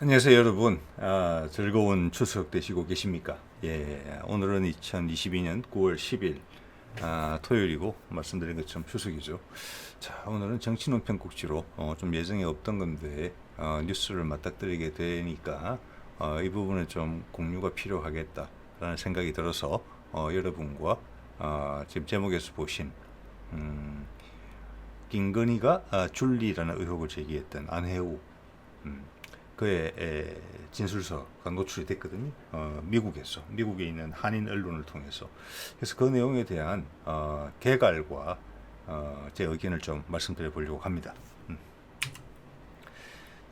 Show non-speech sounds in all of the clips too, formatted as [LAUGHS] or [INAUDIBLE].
안녕하세요 여러분. 아, 즐거운 추석 되시고 계십니까? 예 오늘은 2022년 9월 10일 아, 토요일이고 말씀드린 것처럼 추석이죠. 자 오늘은 정치 논평 꼭지로 어, 좀 예정에 없던 건데 어, 뉴스를 맞닥뜨리게 되니까 어, 이 부분은 좀 공유가 필요하겠다라는 생각이 들어서 어, 여러분과 어, 지금 제목에서 보신 음, 김건희가 아, 줄리라는 의혹을 제기했던 안혜우 음, 그의 에, 진술서가 노출이 됐거든요. 어, 미국에서 미국에 있는 한인 언론을 통해서 그래서 그 내용에 대한 어, 개괄과 어, 제 의견을 좀 말씀드려 보려고 합니다. 음.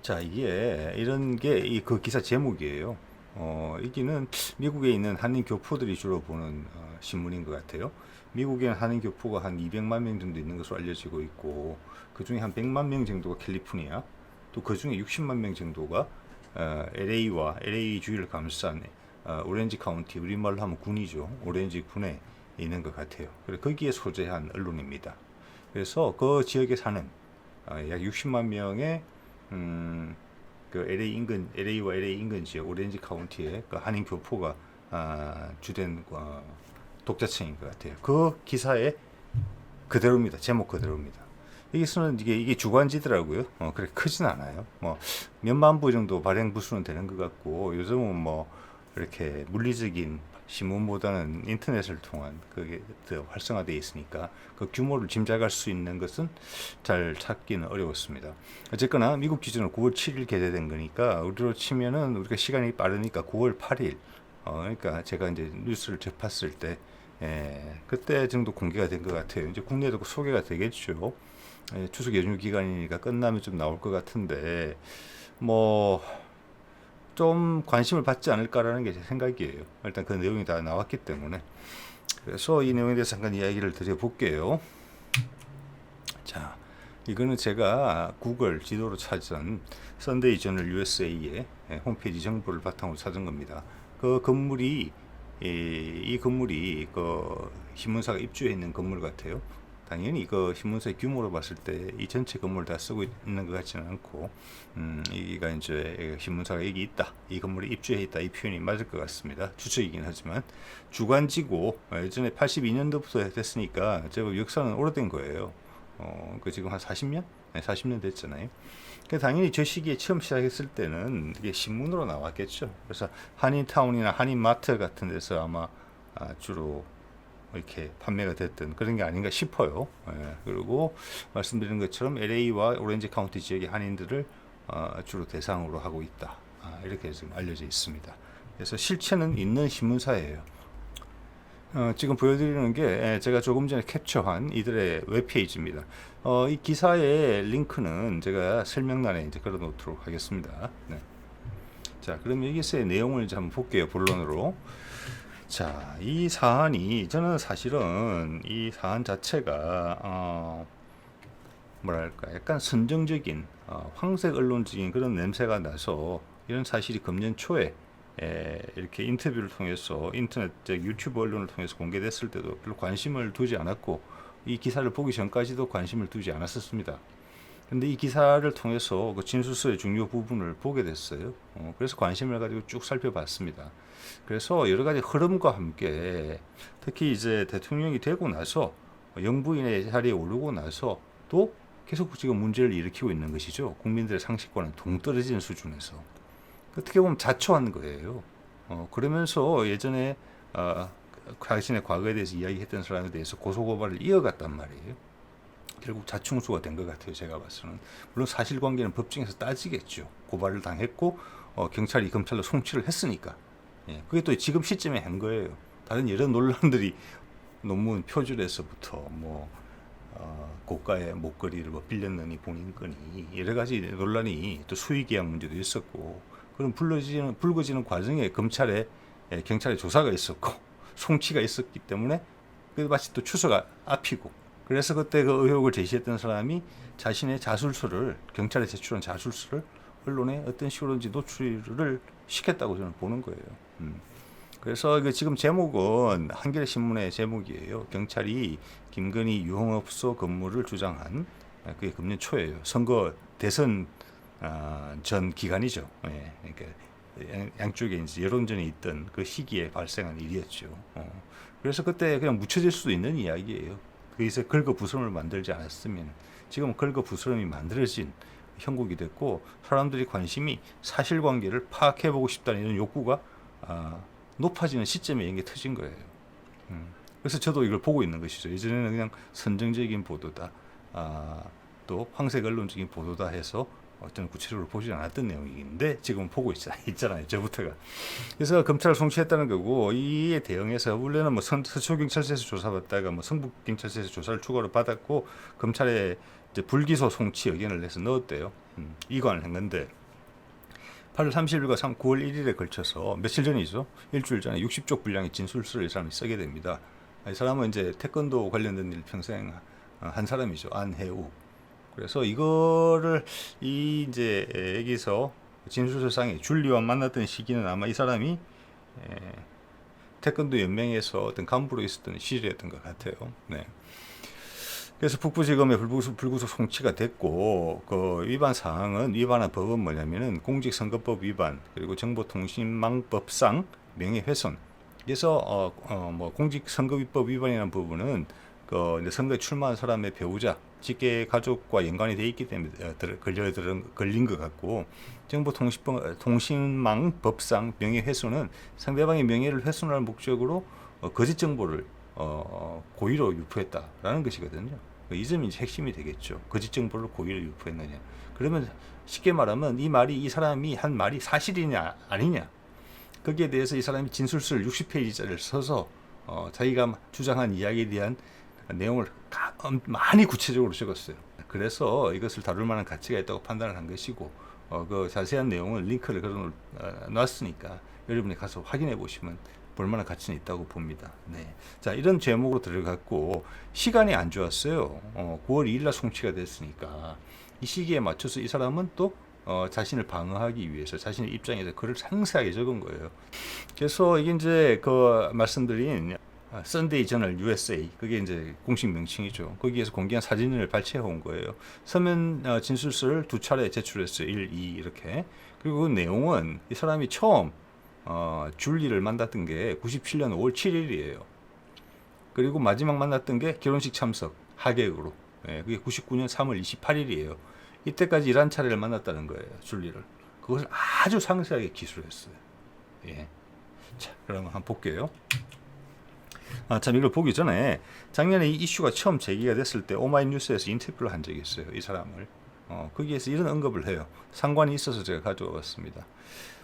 자 이게 이런 게이그 기사 제목이에요. 어, 이기는 미국에 있는 한인 교포들이 주로 보는 어, 신문인 것 같아요. 미국에는 한인 교포가 한 200만 명 정도 있는 것으로 알려지고 있고 그 중에 한 100만 명 정도가 캘리포니아, 또 그 중에 60만 명 정도가 어, LA와 LA 주위를 감싼 어, 오렌지 카운티 우리말로 하면 군이죠. 오렌지 군에 있는 것 같아요. 그래서 거기에 소재한 언론입니다. 그래서 그 지역에 사는 어, 약 60만 명의 음, 그 LA 인근 LA와 LA 인근 지역 오렌지 카운티의 그 한인 교포가 아, 주된 어, 독자층인 것 같아요. 그 기사에 그대로입니다. 제목 그대로입니다. 여기서는 이게 이게 주관지더라고요. 어, 그렇게 크진 않아요. 뭐 몇만 부 정도 발행 부수는 되는 것 같고 요즘은 뭐 이렇게 물리적인 신문보다는 인터넷을 통한 그게 더 활성화되어 있으니까 그 규모를 짐작할 수 있는 것은 잘 찾기는 어려웠습니다. 어쨌거나 미국 기준으로 9월 7일 개대된 거니까 우리로 치면은 우리가 시간이 빠르니까 9월 8일 어, 그러니까 제가 이제 뉴스를 접했을 때 예, 그때 정도 공개가 된 것 같아요. 이제 국내에도 소개가 되겠죠. 예, 추석 연휴 기간이니까 끝나면 좀 나올 것 같은데 뭐 좀 관심을 받지 않을까라는 게 제 생각이에요. 일단 그 내용이 다 나왔기 때문에 그래서 이 내용에 대해서 잠깐 이야기를 드려볼게요. 자, 이거는 제가 구글 지도로 찾은 썬데이 저널 USA의 홈페이지 정보를 바탕으로 찾은 겁니다. 그 건물이 이, 이 건물이 그 신문사가 입주해 있는 건물 같아요. 당연히 그 신문사의 규모로 봤을 때 이 전체 건물을 다 쓰고 있는 것 같지는 않고, 음, 이가 이제 신문사가 여기 있다, 이 건물에 입주해 있다, 이 표현이 맞을 것 같습니다. 추측이긴 하지만 주관지고 예전에 82년도부터 됐으니까 제법 역사는 오래된 거예요. 어, 그 지금 한 40년? 네, 40년 됐잖아요. 그 당연히 저 시기에 처음 시작했을 때는 이게 신문으로 나왔겠죠. 그래서 한인타운이나 한인마트 같은 데서 아마 아, 주로 이렇게 판매가 됐던 그런 게 아닌가 싶어요. 예, 그리고 말씀드린 것처럼 LA와 오렌지 카운티 지역의 한인들을 어, 주로 대상으로 하고 있다. 아, 이렇게 지금 알려져 있습니다. 그래서 실체는 있는 신문사예요. 어, 지금 보여드리는 게 예, 제가 조금 전에 캡처한 이들의 웹페이지입니다. 어, 이 기사의 링크는 제가 설명란에 이제 걸어 놓도록 하겠습니다. 네. 자, 그럼 여기서의 내용을 한번 볼게요. 본론으로. 자, 이 사안이 저는 사실은 이 사안 자체가 어, 뭐랄까 약간 선정적인 어, 황색 언론적인 그런 냄새가 나서 이런 사실이 금년 초에 에, 이렇게 인터뷰를 통해서 인터넷 유튜브 언론을 통해서 공개됐을 때도 별로 관심을 두지 않았고 이 기사를 보기 전까지도 관심을 두지 않았었습니다. 근데 이 기사를 통해서 그 진술서의 중요 부분을 보게 됐어요. 어, 그래서 관심을 가지고 쭉 살펴봤습니다. 그래서 여러 가지 흐름과 함께 특히 이제 대통령이 되고 나서 영부인의 자리에 오르고 나서 또 계속 지금 문제를 일으키고 있는 것이죠. 국민들의 상식과는 동떨어지는 수준에서. 어떻게 보면 자초한 거예요. 어, 그러면서 예전에 어, 자신의 과거에 대해서 이야기했던 사람에 대해서 고소고발을 이어갔단 말이에요. 결국 자충수가 된 것 같아요. 제가 봐서는. 물론 사실관계는 법정에서 따지겠죠. 고발을 당했고 어, 경찰이 검찰로 송치를 했으니까. 예, 그게 또 지금 시점에 한 거예요. 다른 여러 논란들이 논문 표절에서부터 뭐 어, 고가의 목걸이를 뭐 빌렸느니 본인 거니 여러 가지 논란이 또 수의계약 문제도 있었고 그런 불거지는 불거지는 과정에 검찰에 예, 경찰의 조사가 있었고 송치가 있었기 때문에 그 마치 또 추서가 앞이고 그래서 그때 그 의혹을 제시했던 사람이 자신의 자술서를 경찰에 제출한 자술서를 언론에 어떤 식으로든지 노출을 시켰다고 저는 보는 거예요. 음. 그래서 그 지금 제목은 한겨레 신문의 제목이에요. 경찰이 김건희 유흥업소 건물을 주장한 그게 금년 초예요. 선거 대선 어, 전 기간이죠. 예, 그러니까 양, 양쪽에 이제 여론전이 있던 그 시기에 발생한 일이었죠. 어. 그래서 그때 그냥 묻혀질 수도 있는 이야기예요. 거기서 긁어부스럼을 만들지 않았으면 지금 긁어부스럼이 만들어진 형국이 됐고 사람들이 관심이 사실관계를 파악해보고 싶다는 이런 욕구가 아, 높아지는 시점에 이게 터진 거예요. 음. 그래서 저도 이걸 보고 있는 것이죠. 예전에는 그냥 선정적인 보도다, 아, 또 황색 언론적인 보도다 해서 어떤 구체적으로 보지 않았던 내용인데 지금 보고 있잖아요. [LAUGHS] 있잖아요. 저부터가. 그래서 검찰을 송치했다는 거고 이에 대응해서 원래는 뭐 선, 서초경찰서에서 조사받다가 뭐 성북경찰서에서 조사를 추가로 받았고 검찰에 이제 불기소 송치 의견을 내서 넣었대요. 음, 이관을 했는데 8월 30일과 3, 9월 1일에 걸쳐서 며칠 전이죠. 일주일 전에 60쪽 분량의 진술서를 이 사람이 쓰게 됩니다. 이 사람은 이제 태권도 관련된 일 평생 한 사람이죠. 안해우. 그래서 이거를 이 이제 여기서 진술서상에 줄리와 만났던 시기는 아마 이 사람이 에, 태권도 연맹에서 어떤 간부로 있었던 시절이었던 것 같아요. 네. 그래서 북부지검에 불구속, 불구속 송치가 됐고 그 위반 사항은 위반한 법은 뭐냐면은 공직선거법 위반 그리고 정보통신망법상 명예훼손. 그래서 어, 어, 뭐 공직선거법 위반이라는 부분은 그 이제 선거에 출마한 사람의 배우자, 직계 가족과 연관이 돼 있기 때문에 어, 걸려 들은 걸린 것 같고 정보통신법 통신망 법상 명예 훼손은 상대방의 명예를 훼손할 목적으로 어, 거짓 정보를 어, 고의로 유포했다라는 것이거든요. 이 점이 이제 핵심이 되겠죠. 거짓 정보를 고의로 유포했느냐. 그러면 쉽게 말하면 이 말이 이 사람이 한 말이 사실이냐 아니냐. 거기에 대해서 이 사람이 진술서를 60페이지짜리를 써서 어, 자기가 주장한 이야기에 대한 내용을 많이 구체적으로 적었어요. 그래서 이것을 다룰 만한 가치가 있다고 판단을 한 것이고 어, 그 자세한 내용은 링크를 걸어 놨으니까 여러분이 가서 확인해 보시면 볼만한 가치는 있다고 봅니다. 네. 자, 이런 제목으로 들어갔고, 시간이 안 좋았어요. 어, 9월 2일 날 송치가 됐으니까, 이 시기에 맞춰서 이 사람은 또, 어, 자신을 방어하기 위해서 자신의 입장에서 글을 상세하게 적은 거예요. 그래서 이게 이제 그 말씀드린 썬데이 저널 USA 그게 이제 공식 명칭이죠. 거기에서 공개한 사진을 발췌해 온 거예요. 서면 어, 진술서를 두 차례 제출했어요. 1, 2 이렇게. 그리고 그 내용은 이 사람이 처음 어, 줄리를 만났던 게 97년 5월 7일이에요. 그리고 마지막 만났던 게 결혼식 참석 하객으로. 예, 그게 99년 3월 28일이에요. 이때까지 11차례를 만났다는 거예요. 줄리를. 그것을 아주 상세하게 기술했어요. 예. 자, 그러면 한번 볼게요. 아, 참 이걸 보기 전에 작년에 이 이슈가 처음 제기가 됐을 때 오마이뉴스에서 인터뷰를 한 적이 있어요. 이 사람을. 어, 거기에서 이런 언급을 해요. 상관이 있어서 제가 가져왔습니다.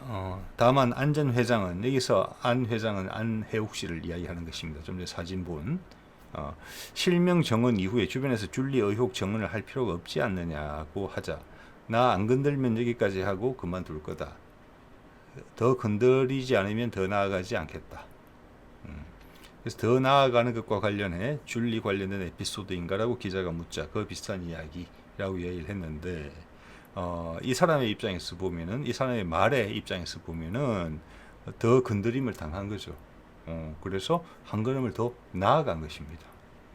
어, 다만 안전 회장은 여기서 안 회장은 안혜욱 씨를 이야기하는 것입니다. 좀 전에 사진 본 어, 실명 정언 이후에 주변에서 줄리 의혹 정언을 할 필요가 없지 않느냐고 하자 나 안 건들면 여기까지 하고 그만둘 거다. 더 건드리지 않으면 더 나아가지 않겠다. 음. 그래서 더 나아가는 것과 관련해 줄리 관련된 에피소드인가라고 기자가 묻자 그 비슷한 이야기라고 이야기를 했는데 어, 이 사람의 입장에서 보면은 이 사람의 말의 입장에서 보면은 더 건드림을 당한 거죠. 어, 그래서 한 걸음을 더 나아간 것입니다.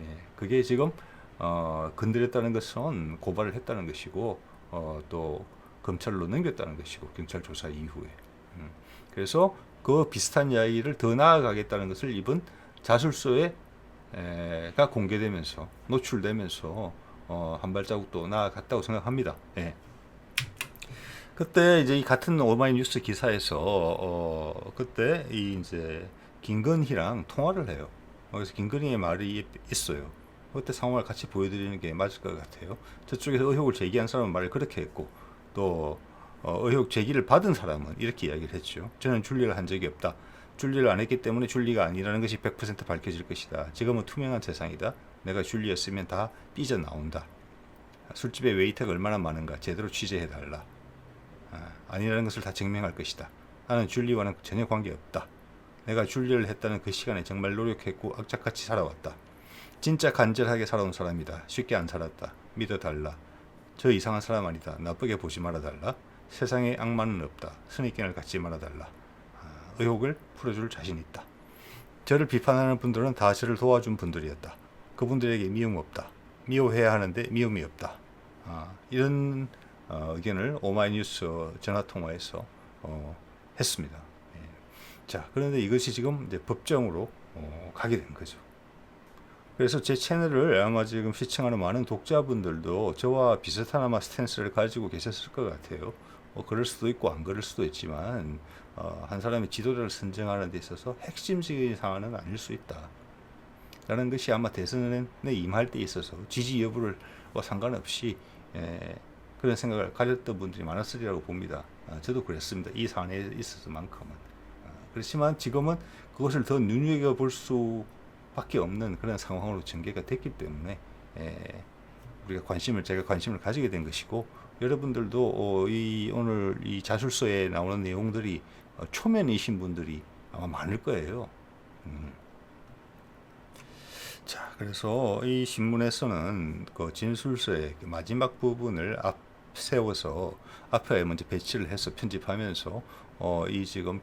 예, 그게 지금 어, 건드렸다는 것은 고발을 했다는 것이고 어, 또 검찰로 넘겼다는 것이고 경찰 조사 이후에 음, 그래서 그 비슷한 이야기를 더 나아가겠다는 것을 이번 자술서에 가 공개되면서 노출되면서 어, 한 발자국 또 나아갔다고 생각합니다. 예. 그때 이제 이 같은 오마이뉴스 기사에서 어 그때 이 이제 김건희랑 통화를 해요. 그래서 김건희의 말이 있어요. 그때 상황을 같이 보여드리는 게 맞을 것 같아요. 저쪽에서 의혹을 제기한 사람은 말을 그렇게 했고 또 어, 의혹 제기를 받은 사람은 이렇게 이야기를 했죠. 저는 줄리를 한 적이 없다. 줄리를 안 했기 때문에 줄리가 아니라는 것이 100% 밝혀질 것이다. 지금은 투명한 세상이다. 내가 줄리였으면 다 삐져 나온다. 술집에 웨이터가 얼마나 많은가 제대로 취재해 달라. 아, 니라는 것을 다 증명할 것이다. 나는 줄리와는 전혀 관계없다. 내가 줄리를 했다는 그 시간에 정말 노력했고 악착같이 살아왔다. 진짜 간절하게 살아온 사람이다. 쉽게 안 살았다. 믿어달라. 저 이상한 사람 아니다. 나쁘게 보지 말아달라. 세상에 악마는 없다. 선입견을 갖지 말아달라. 아, 의혹을 풀어줄 자신 있다. 저를 비판하는 분들은 다 저를 도와준 분들이었다. 그분들에게 미움 없다. 미워해야 하는데 미움이 없다. 아, 이런 어, 의견을 오마이뉴스 전화 통화에서 어, 했습니다. 예. 자, 그런데 이것이 지금 이제 법정으로 어, 가게 된 거죠. 그래서 제 채널을 아마 지금 시청하는 많은 독자분들도 저와 비슷한 아마 스탠스를 가지고 계셨을 것 같아요. 뭐 그럴 수도 있고 안 그럴 수도 있지만 어, 한 사람이 지도자를 선정하는 데 있어서 핵심적인 사안은 아닐 수 있다. 라는 것이 아마 대선에 임할 때 있어서 지지 여부를 뭐 상관없이 에, 그런 생각을 가졌던 분들이 많았으리라고 봅니다. 아, 저도 그랬습니다. 이 사안에 있어서만큼은. 아, 그렇지만 지금은 그것을 더 눈여겨볼 수밖에 없는 그런 상황으로 전개가 됐기 때문에 에, 우리가 관심을 제가 관심을 가지게 된 것이고 여러분들도 어, 이 오늘 이 자술서에 나오는 내용들이 어, 초면이신 분들이 아마 많을 거예요. 음. 자, 그래서 이 신문에서는 그 진술서의 그 마지막 부분을 앞 세워서 앞에 먼저 배치를 해서 편집하면서 어, 이 지금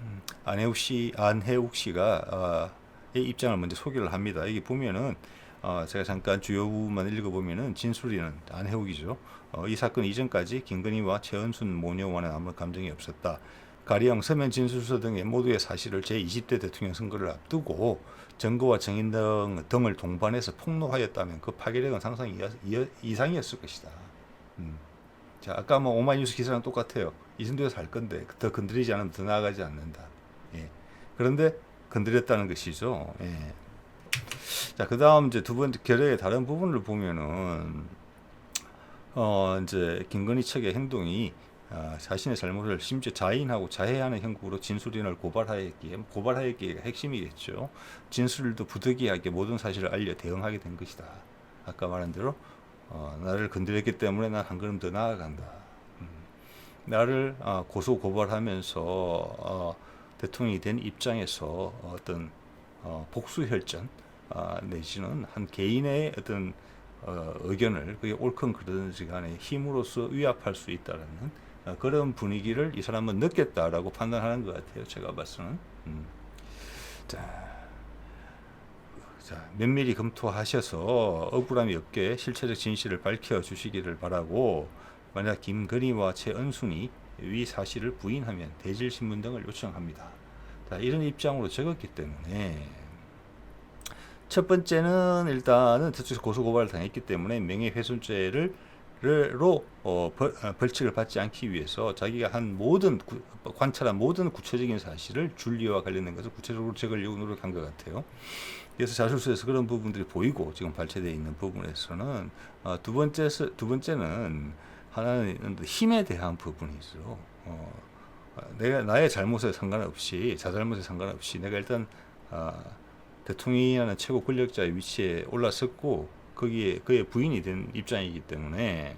음, 안혜욱 씨, 안혜욱 씨가 아, 의 입장을 먼저 소개를 합니다. 여기 보면은 어, 제가 잠깐 주요 부분만 읽어보면은 진술이는 안혜욱이죠. 어, 이 사건 이전까지 김건희와 최은순 모녀와는 아무 감정이 없었다. 가령 서면 진술서 등의 모두의 사실을 제20대 대통령 선거를 앞두고 증거와 증인 등, 등을 동반해서 폭로하였다면 그 파괴력은 상상 이- 이상이었을 것이다. 음. 자, 아까 뭐 오마이뉴스 기사랑 똑같아요. 이 정도에서 할 건데 더 건드리지 않으면 더 나아가지 않는다. 예. 그런데 건드렸다는 것이죠. 예. 자, 그 다음 이제 두 번째 결의의 다른 부분을 보면은 어 이제 김건희 측의 행동이 아, 자신의 잘못을 심지어 자인하고 자해하는 형국으로 진술인을 고발하였기에 고발하였기가 핵심이겠죠. 진술도 부득이하게 모든 사실을 알려 대응하게 된 것이다. 아까 말한 대로 어, 나를 건드렸기 때문에 난 한 걸음 더 나아간다. 음, 나를 어, 고소 고발하면서 어, 대통령이 된 입장에서 어떤 어, 복수 혈전 아, 내지는 한 개인의 어떤 어, 의견을 그게 옳건 그르든지 간에 힘으로써 위압할 수 있다라는 어, 그런 분위기를 이 사람은 느꼈다라고 판단하는 것 같아요. 제가 봐서는. 음. 자, 자, 면밀히 검토하셔서 억울함이 없게 실체적 진실을 밝혀 주시기를 바라고 만약 김건희와 최은순이 위 사실을 부인하면 대질 신문 등을 요청합니다. 자, 이런 입장으로 적었기 때문에 첫 번째는 일단은 저쪽에서 고소고발을 당했기 때문에 명예훼손죄를 로 어, 벌, 어, 벌 칙을 받지 않기 위해서 자기가 한 모든 구, 관찰한 모든 구체적인 사실을 줄리와 관련된 것을 구체적으로 적으려고 노력한 것 같아요. 그래서 자술서에서 그런 부분들이 보이고 지금 발췌되어 있는 부분에서는 어, 두 번째 두 번째는 하나는 힘에 대한 부분이죠. 어, 내가 나의 잘못에 상관없이 자잘못에 상관없이 내가 일단 아, 대통령이라는 최고 권력자의 위치에 올라섰고 거기에 그의 부인이 된 입장이기 때문에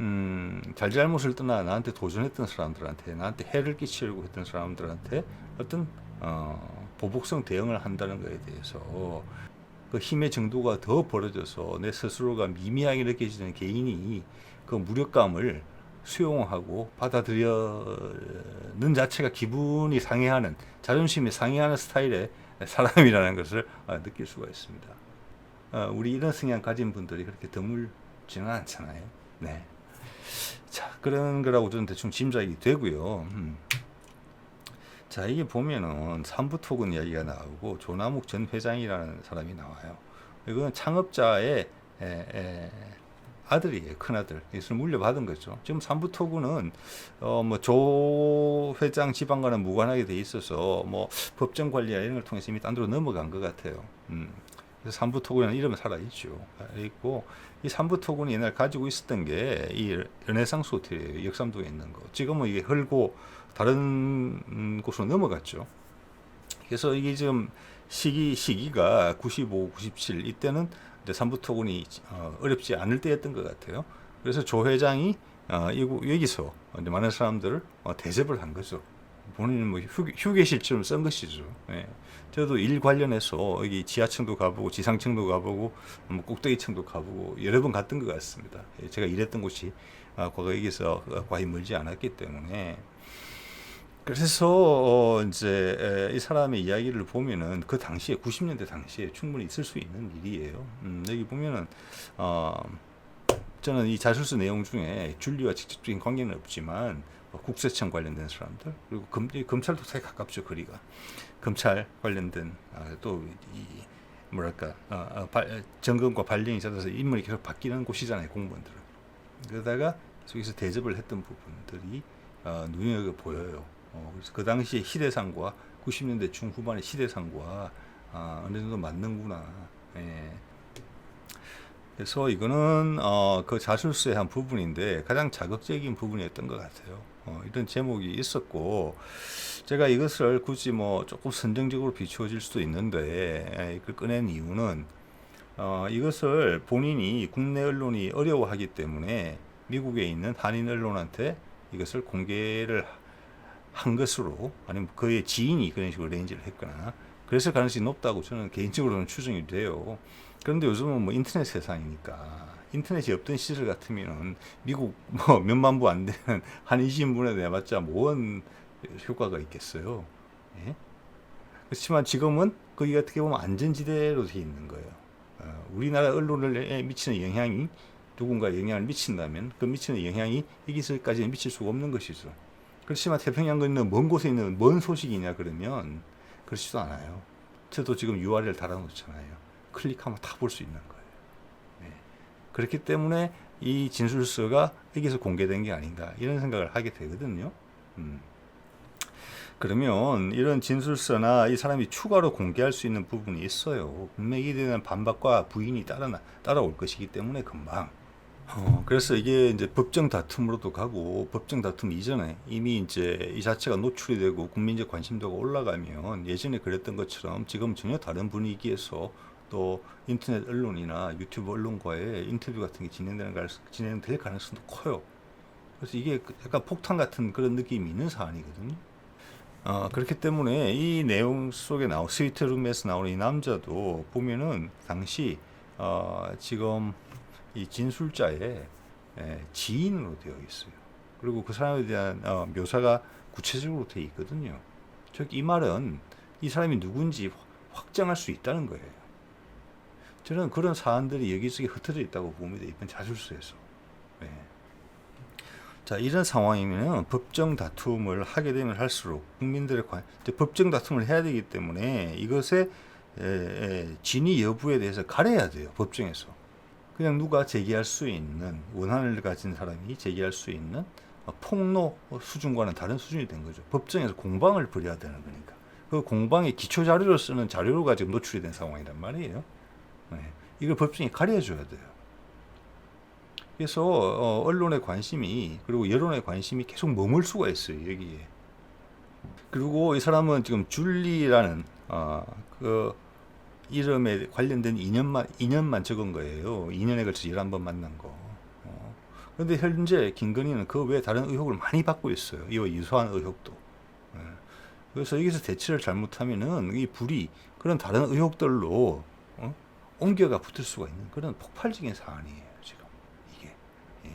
음, 잘잘못을 떠나 나한테 도전했던 사람들한테 나한테 해를 끼치려고 했던 사람들한테 어떤 어, 보복성 대응을 한다는 것에 대해서 그 힘의 정도가 더 벌어져서 내 스스로가 미미하게 느껴지는 개인이 그 무력감을 수용하고 받아들여는 자체가 기분이 상해하는 자존심이 상해하는 스타일의 사람이라는 것을 아, 느낄 수가 있습니다. 어, 우리 이런 성향 가진 분들이 그렇게 드물지는 않잖아요. 네. 자, 그런 거라고 저는 대충 짐작이 되고요. 음. 자, 이게 보면은 삼부토근 이야기가 나오고 조남욱 전 회장이라는 사람이 나와요. 이건 창업자의 에, 에, 아들이에요, 큰 아들. 이것을 물려받은 거죠. 지금 삼부토군은 어뭐 조 회장 지방과는 무관하게 돼 있어서 뭐 법정 관리나 이런 걸 통해서 이미 딴 데로 넘어간 것 같아요. 음. 그래서 삼부토군이라는 이름은 살아있죠. 있고, 이 삼부토군이 옛날 가지고 있었던 게 이 르네상스 호텔이에요. 역삼동에 있는 거. 지금은 이게 헐고 다른 곳으로 넘어갔죠. 그래서 이게 지금 시기, 시기가 95, 97, 이때는 이제 삼부토군이 어, 어렵지 않을 때였던 것 같아요. 그래서 조 회장이 어, 여기서 많은 사람들을 어, 대접을 한 거죠. 본인은 뭐 휴게, 휴게실처럼 쓴 것이죠. 예. 저도 일 관련해서 여기 지하층도 가보고 지상층도 가보고 뭐 꼭대기층도 가보고 여러 번 갔던 것 같습니다. 예, 제가 일했던 곳이 아, 거기에서 과히 멀지 않았기 때문에 그래서 어, 이제 이 사람의 이야기를 보면은 그 당시에 90년대 당시에 충분히 있을 수 있는 일이에요. 음, 여기 보면은 어, 저는 이 자술서 내용 중에 줄리와 직접적인 관계는 없지만 뭐 국세청 관련된 사람들 그리고 검, 이 검찰도 되게 가깝죠 거리가 검찰 관련된 아, 또이 뭐랄까 어, 어, 발, 정권과 발령이 잦아서 인물이 계속 바뀌는 곳이잖아요 공무원들은 그러다가 속에서 대접을 했던 부분들이 어, 눈에 보여요. 어, 그래서 그 당시에 희대상과 90년대 중후반의 희대상과 아, 어느 정도 맞는구나. 예. 그래서 이거는 어, 그 자술서의 한 부분인데 가장 자극적인 부분이었던 것 같아요. 어, 이런 제목이 있었고 제가 이것을 굳이 뭐 조금 선정적으로 비추어질 수도 있는데 예, 이걸 꺼낸 이유는 어, 이것을 본인이 국내 언론이 어려워하기 때문에 미국에 있는 한인 언론한테 이것을 공개를 한 것으로 아니면 그의 지인이 그런 식으로 레인지를 했거나 그래서 가능성이 높다고 저는 개인적으로는 추정이 돼요. 그런데 요즘은 뭐 인터넷 세상이니까 인터넷이 없던 시절 같으면은 미국 뭐 [LAUGHS] 몇만 부 안 되는 한인 신문에 내봤자 뭔 효과가 있겠어요. 예? 그렇지만 지금은 거기가 어떻게 보면 안전지대로 돼 있는 거예요. 어, 우리나라 언론에 미치는 영향이 누군가 영향을 미친다면 그 미치는 영향이 여기서까지는 미칠 수가 없는 것이죠. 그렇지만 태평양 건너 먼 곳에 있는 뭔 소식이냐 그러면 그렇지도 않아요. 저도 지금 URL 달아놓잖아요. 클릭하면 다 볼 수 있는 거예요. 네. 그렇기 때문에 이 진술서가 여기서 공개된 게 아닌가 이런 생각을 하게 되거든요. 음. 그러면 이런 진술서나 이 사람이 추가로 공개할 수 있는 부분이 있어요. 분명히 대한 반박과 부인이 따라 따라올 것이기 때문에 금방 어, 그래서 이게 이제 법정 다툼으로도 가고 법정 다툼 이전에 이미 이제 이 자체가 노출이 되고 국민적 관심도가 올라가면 예전에 그랬던 것처럼 지금 전혀 다른 분위기에서 또 인터넷 언론이나 유튜브 언론과의 인터뷰 같은 게 진행되는 가, 진행될 가능성도 커요. 그래서 이게 약간 폭탄 같은 그런 느낌이 있는 사안이거든요. 어, 그렇기 때문에 이 내용 속에 나오 스위트룸에서 나오는 이 남자도 보면은 당시 어, 지금 이 진술자의 에, 지인으로 되어 있어요. 그리고 그 사람에 대한 어, 묘사가 구체적으로 되어 있거든요. 즉 이 말은 이 사람이 누군지 확정할 수 있다는 거예요. 저는 그런 사안들이 여기저기 흩어져 있다고 봅니다. 이번 자술서에서. 네. 자 이런 상황이면 법정 다툼을 하게 되면 할수록 국민들의 관, 법정 다툼을 해야 되기 때문에 이것의 에, 에, 진위 여부에 대해서 가려야 돼요 법정에서. 그냥 누가 제기할 수 있는 원한을 가진 사람이 제기할 수 있는 폭로 수준과는 다른 수준이 된 거죠. 법정에서 공방을 벌여야 되는 거니까. 그 공방의 기초 자료로 쓰는 자료가 지금 노출이 된 상황이란 말이에요. 네. 이걸 법정이 가려줘야 돼요. 그래서 어, 언론의 관심이 그리고 여론의 관심이 계속 머물 수가 있어요 여기에. 그리고 이 사람은 지금 줄리라는 어, 그 이름에 관련된 2년만 2년만 적은 거예요. 2년에 걸쳐 11번 만난 거. 어. 그런데 현재 김건희는 그 외에 다른 의혹을 많이 받고 있어요. 이와 유사한 의혹도. 예. 그래서 여기서 대처를 잘못하면은 이 불이 그런 다른 의혹들로 어? 옮겨가 붙을 수가 있는 그런 폭발적인 사안이에요. 지금 이게. 예.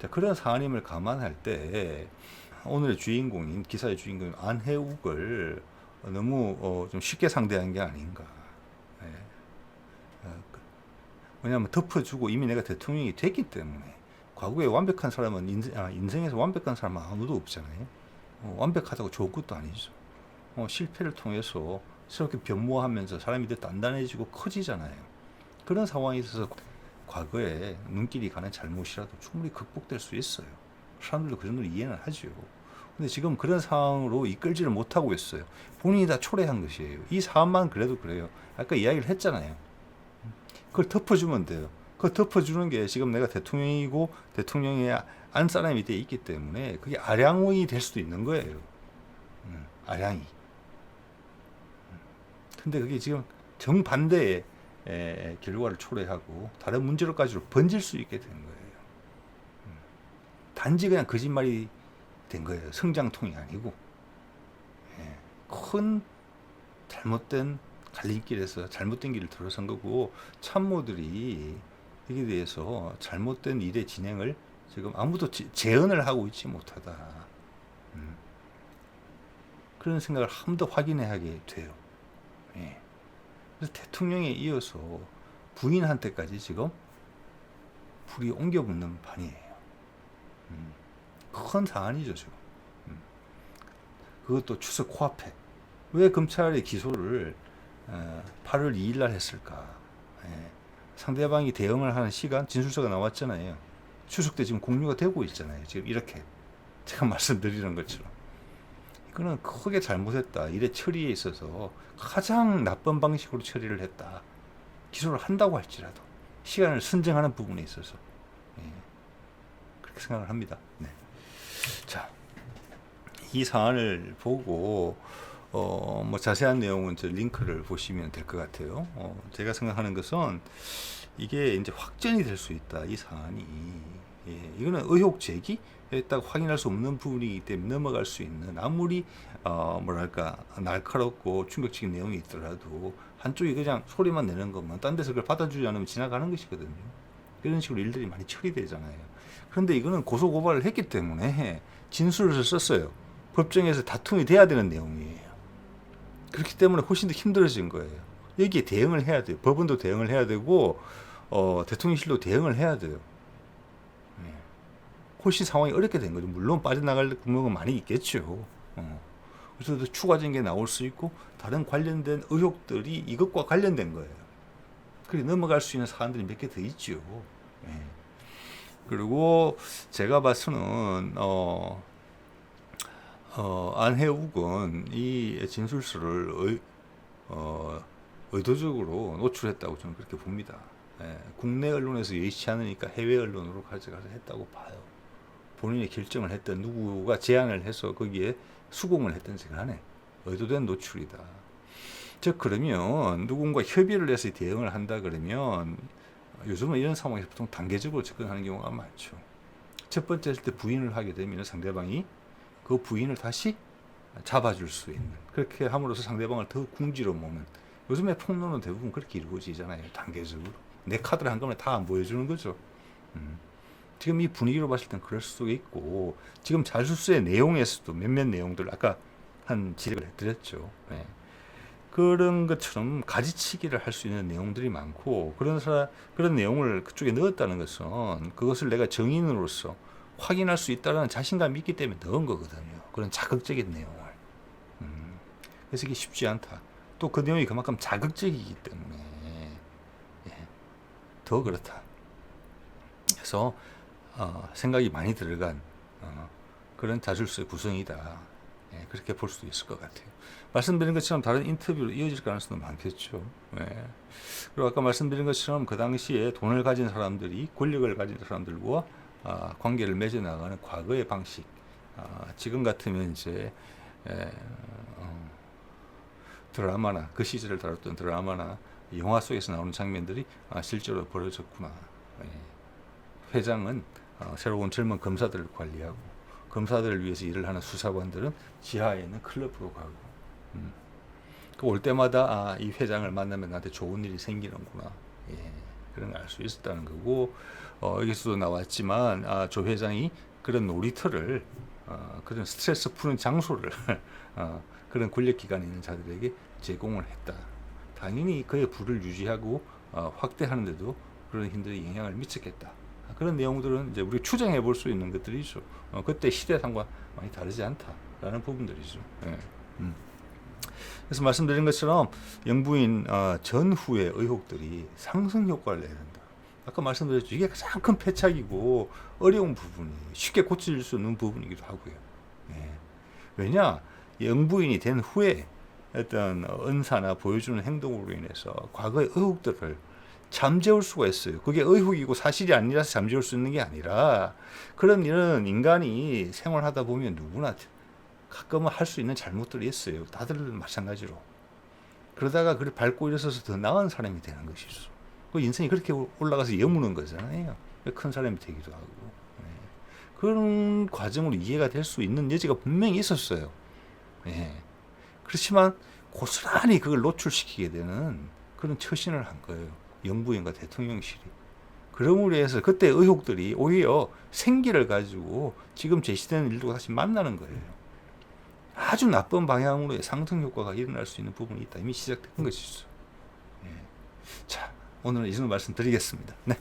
자, 그런 사안임을 감안할 때 오늘의 주인공인 기사의 주인공인 안혜욱을 너무 어, 좀 쉽게 상대한 게 아닌가. 왜냐하면 덮어주고 이미 내가 대통령이 됐기 때문에 과거에 완벽한 사람은 인생, 아, 인생에서 완벽한 사람은 아무도 없잖아요. 어, 완벽하다고 좋은 것도 아니죠. 어, 실패를 통해서 새롭게 변모하면서 사람이 더 단단해지고 커지잖아요. 그런 상황에 있어서 과거에 눈길이 가는 잘못이라도 충분히 극복될 수 있어요. 사람들도 그 정도로 이해는 하죠. 근데 지금 그런 상황으로 이끌지를 못하고 있어요. 본인이 다 초래한 것이에요. 이 사안만 그래도 그래요. 아까 이야기를 했잖아요. 그걸 덮어주면 돼요. 그 덮어주는 게 지금 내가 대통령이고 대통령의 안 사람이 돼 있기 때문에 그게 아량이 될 수도 있는 거예요. 음, 아량이. 음. 근데 그게 지금 정반대의 에, 결과를 초래하고 다른 문제로까지로 번질 수 있게 된 거예요. 음. 단지 그냥 거짓말이 된 거예요. 성장통이 아니고 예, 큰 잘못된 갈림길에서 잘못된 길을 들어선 거고 참모들이 여기에 대해서 잘못된 일의 진행을 지금 아무도 재현을 하고 있지 못하다. 음. 그런 생각을 한번더 확인하게 돼요. 예. 그래서 대통령에 이어서 부인한테까지 지금 불이 옮겨 붙는 판이에요. 음, 큰 사안이죠, 지금. 음. 그것도 추석 코앞에. 왜 검찰이 기소를 어, 8월 2일 날 했을까? 예. 상대방이 대응을 하는 시간, 진술서가 나왔잖아요. 추석 때 지금 공유가 되고 있잖아요. 지금 이렇게. 제가 [LAUGHS] 말씀드리는 것처럼. 이거는 크게 잘못했다. 일의 처리에 있어서 가장 나쁜 방식으로 처리를 했다. 기소를 한다고 할지라도 시간을 선정하는 부분에 있어서 예, 그렇게 생각을 합니다. 네. 자, 이 사안을 보고 어, 뭐 자세한 내용은 저 링크를 보시면 될 것 같아요. 어, 제가 생각하는 것은 이게 이제 확전이 될 수 있다. 이 사안이 예, 이거는 의혹 제기 딱 확인할 수 없는 부분이기 때문에 넘어갈 수 있는 아무리 어 뭐랄까 날카롭고 충격적인 내용이 있더라도 한쪽이 그냥 소리만 내는 것만 딴 데서 그걸 받아주지 않으면 지나가는 것이거든요. 이런 식으로 일들이 많이 처리되잖아요. 그런데 이거는 고소 고발을 했기 때문에 진술을 썼어요. 법정에서 다툼이 돼야 되는 내용이에요. 그렇기 때문에 훨씬 더 힘들어진 거예요. 여기에 대응을 해야 돼요. 법원도 대응을 해야 되고 어, 대통령실도 대응을 해야 돼요. 예. 훨씬 상황이 어렵게 된 거죠. 물론 빠져나갈 구멍은 많이 있겠죠. 어. 그래서 더 추가적인 게 나올 수 있고 다른 관련된 의혹들이 이것과 관련된 거예요. 그래 넘어갈 수 있는 사안들이 몇 개 더 있죠. 예. 그리고 제가 봐서는 어, 어, 안혜욱은 이 진술서를 의, 어, 의도적으로 노출했다고 저는 그렇게 봅니다. 예, 국내 언론에서 예의치 않으니까 해외 언론으로 가져가서 했다고 봐요. 본인이 결정을 했던 누구가 제안을 해서 거기에 수긍을 했든지 간에 의도된 노출이다. 즉 그러면 누군가 협의를 해서 대응을 한다 그러면 요즘은 이런 상황에서 보통 단계적으로 접근하는 경우가 많죠. 첫 번째 했을 때 부인을 하게 되면 상대방이 그 부인을 다시 잡아줄 수 있는 그렇게 함으로써 상대방을 더 궁지로 모는 요즘에 폭로는 대부분 그렇게 이루어지잖아요. 단계적으로 내 카드를 한꺼번에 다 안 보여주는 거죠. 음. 지금 이 분위기로 봤을 땐 그럴 수도 있고 지금 자술서의 내용에서도 몇몇 내용들 아까 한 지적을 해드렸죠. 네. 그런 것처럼 가지치기를 할 수 있는 내용들이 많고 그런 사람 그런 내용을 그쪽에 넣었다는 것은 그것을 내가 정인으로서 확인할 수 있다는 자신감이 있기 때문에 넣은 거거든요. 그런 자극적인 내용을. 음. 그래서 이게 쉽지 않다. 또 그 내용이 그만큼 자극적이기 때문에 예. 더 그렇다. 그래서 어, 생각이 많이 들어간 어, 그런 자술서의 구성이다. 예, 그렇게 볼 수도 있을 것 같아요. 말씀드린 것처럼 다른 인터뷰로 이어질 가능성도 많겠죠. 예. 그리고 아까 말씀드린 것처럼 그 당시에 돈을 가진 사람들이 권력을 가진 사람들과 아, 관계를 맺어 나가는 과거의 방식. 아, 지금 같으면 이제 에, 어, 드라마나 그 시절을 다뤘던 드라마나 영화 속에서 나오는 장면들이 아, 실제로 벌어졌구나. 예. 회장은 어, 새로운 젊은 검사들을 관리하고 검사들을 위해서 일을 하는 수사관들은 지하에 있는 클럽으로 가고 음. 그올 때마다 아, 이 회장을 만나면 나한테 좋은 일이 생기는구나. 예. 그런 걸 알 수 있었다는 거고 어, 여기서도 나왔지만 아, 조 회장이 그런 놀이터를 어, 그런 스트레스 푸는 장소를 [LAUGHS] 어, 그런 권력 기관에 있는 자들에게 제공을 했다. 당연히 그의 부를 유지하고 어, 확대하는데도 그런 힘들이 영향을 미쳤겠다. 그런 내용들은 이제 우리 추정해 볼 수 있는 것들이죠. 어, 그때 시대상과 많이 다르지 않다라는 부분들이죠. 예. 음. 그래서 말씀드린 것처럼 영부인 어, 전후의 의혹들이 상승 효과를 내야 된다. 아까 말씀드렸죠. 이게 가장 큰 패착이고 어려운 부분이 쉽게 고칠 수 없는 부분이기도 하고요. 예. 왜냐 영부인이 된 후에 어떤 은사나 보여주는 행동으로 인해서 과거의 의혹들을 잠재울 수가 있어요. 그게 의혹이고 사실이 아니라서 잠재울 수 있는 게 아니라 그런 일은 인간이 생활하다 보면 누구나 가끔은 할 수 있는 잘못들이 있어요. 다들 마찬가지로. 그러다가 그를 밟고 일어서서 더 나은 사람이 되는 것이죠. 그 인생이 그렇게 올라가서 여무는 거잖아요. 큰 사람이 되기도 하고. 네. 그런 과정으로 이해가 될 수 있는 여지가 분명히 있었어요. 네. 그렇지만 고스란히 그걸 노출시키게 되는 그런 처신을 한 거예요. 영부인과 대통령실이. 그러므로 해서 그때 의혹들이 오히려 생기를 가지고 지금 제시되는 일도 다시 만나는 거예요. 아주 나쁜 방향으로의 상승 효과가 일어날 수 있는 부분이 있다. 이미 시작된 것이죠. 예. 자, 오늘은 이 정도 말씀드리겠습니다. 네.